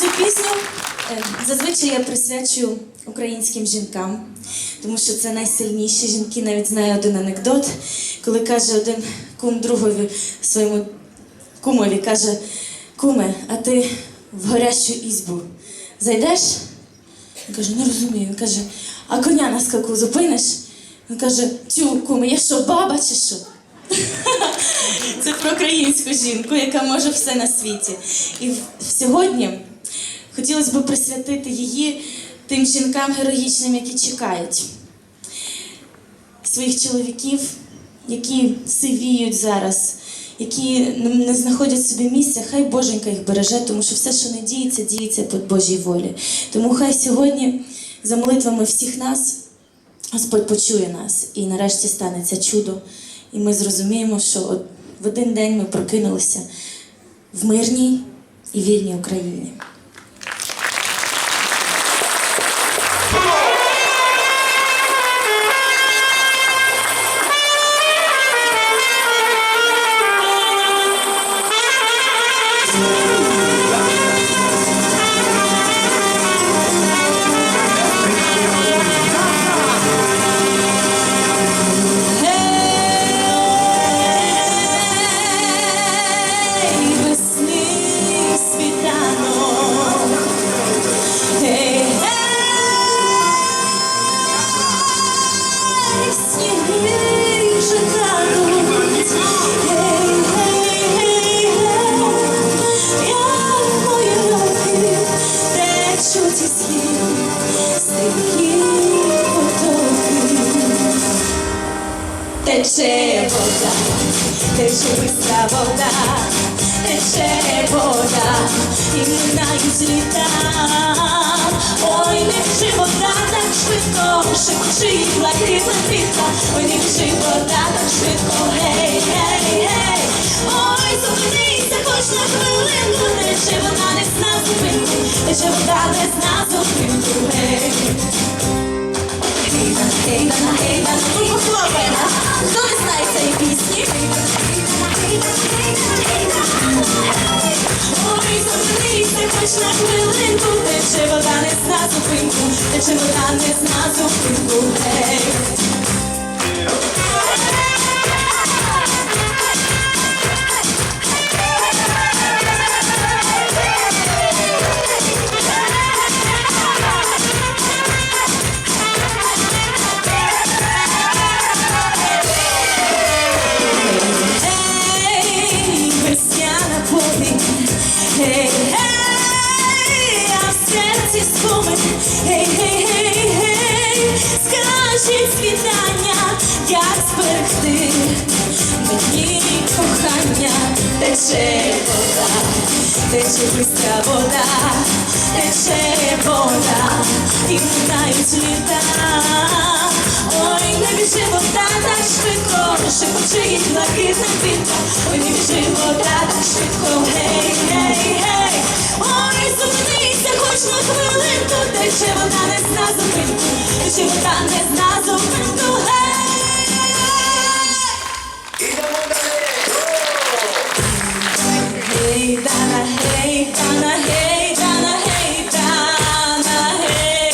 Цю пісню е, зазвичай я присвячую українським жінкам, тому що це найсильніші жінки. Навіть знаю один анекдот, коли каже один кум другові своєму кумові, каже: Куме, а ти в горящу ізбу зайдеш? Він каже, не розумію. Він каже, а коня на скаку зупиниш? Він каже, тю, куме, я що, баба чи що? Це про українську жінку, яка може все на світі. І сьогодні хотілося б присвятити її тим жінкам героїчним, які чекають своїх чоловіків, які сивіють зараз, які не знаходять собі місця. Хай Боженька їх береже, тому що все, що не діється, діється по Божій волі. Тому хай сьогодні за молитвами всіх нас Господь почує нас і нарешті станеться чудо. І ми зрозуміємо, що от в один день ми прокинулися в мирній і вільній Україні. Тече вода, тече бистра вода, тече вода, і минають літа. Ой, не вчи вода так швидко, шепчи блакитна квітка. Ой, не вчи вода так швидко, гей, гей, гей. Ой, зупинися, хоч на хвилинку, тече вода не зна зупинку, тече вода не зна Ну похлопаємо. Хто не знає цієї пісні? Ой, зупинися, хоч на хвилинку, тече вода не зна зупинку, тече вода не зна зупинку. Ей, серці спомин, гей, гей, гей, гей, скажіть світання, як зберегти мені кохання, тече вода, тече бистра вода, тече вода, і минають літа. Ой, не біжи вода так швидко, шепочи їх блакитним квіткам. Ой, не біжи вода так швидко, гей, тече вода не зна зупинку, тече вода не зна зупинку, гей. Гей, дана, гей, дана, гей, дана, гей, дана, гей.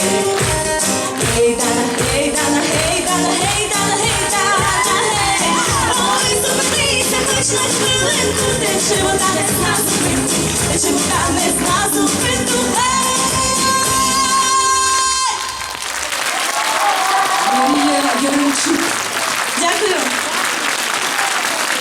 Гей, дана, гей, дана, гей, дана, гей, дана, гей, дана, гей. Ой, зупинися, хоч на хвилинку, тече вода не зна зупинку, тече вода не зна зупинку, гей.